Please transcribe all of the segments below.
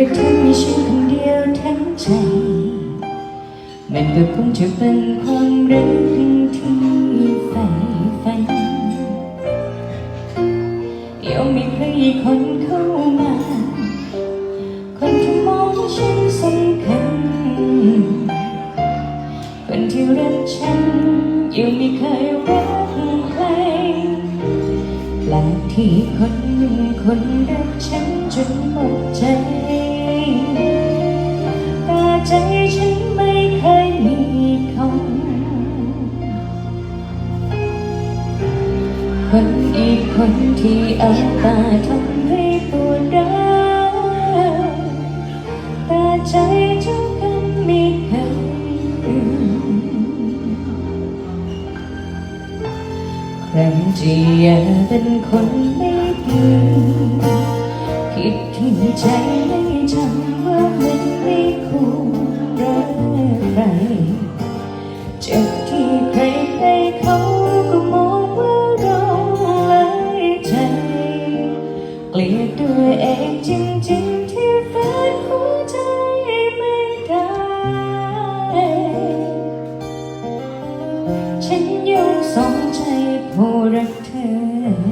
และเธอมีฉันคนเดียวทั้งใจ มันก็คงจะเป็นความรักที่ใฝ่ฝันเดี๋ยวมีใครอีกคนเข้ามา คนที่มองฉันสำคัญ คนที่รักฉันยังไม่เคยรักใครแปลกที่คนหนึ่งคนรักฉันจนหมดใจ ใจฉันไม่เคยมีเขาคนอีกคนที่เอาตาทำให้ปวดร้าวแต่ใจเจ้ากันไม่เคยใครจะอยากเป็นคนไม่ดี จ็บที่ใครใครเขาก็มองว่าเราหลายใจ เกลียดตัวเองจริงๆที่ฝืนหัวใจไม่ได้ ฉันยังสองใจผู้รักเธอ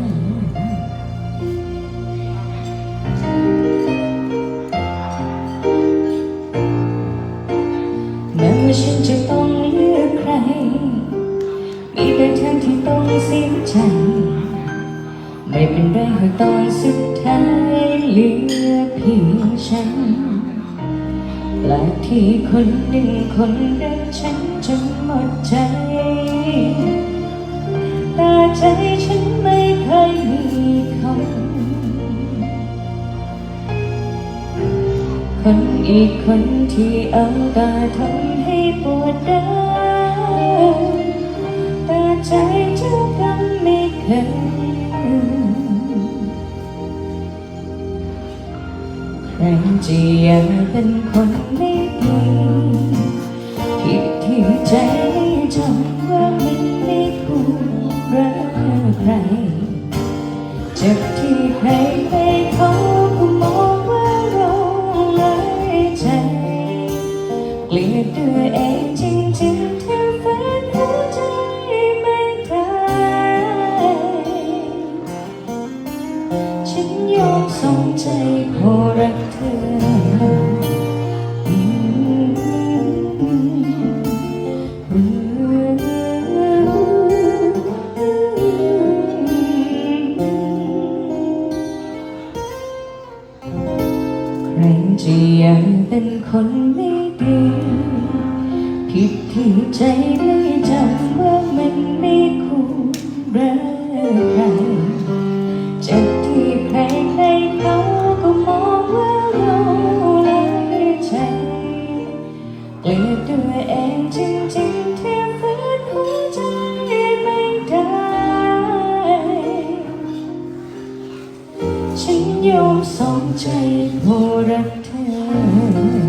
เป็นไรหากตอนสุดท้ายเหลือเพียงฉันแปลกที่คนหนึ่งคนรักฉันจนหมดใจ แต่ใจฉันไม่เคยมีเขาคนอีกคนที่เอาตาทำให้ปวดร้าวแต่ใจเจ้ากันไม่เคย ใครจะยากเป็นคนไม่ดีผิดที่ใจจำว่ามันไม่ควรรักใครเจ็บที่ใครใครเขาก็มองว่าเราหลายใจ เกลียดตัวเองจริงๆที่ฝืนหัวใจไม่ได้ฉันยอมส่งใจพราะรัก จะยากเป็นคนไม่ดี ผิดที่ใจไม่จำว่ามันไม่ควรรักใครจ็บที่ใครใครเขาก็มองว่าเราหลายใจเกลียดตัวเองจริงๆที่ฝืนหัวใจไม่ได้ฉันยอมสองใจพราะรัก Mm-hmm.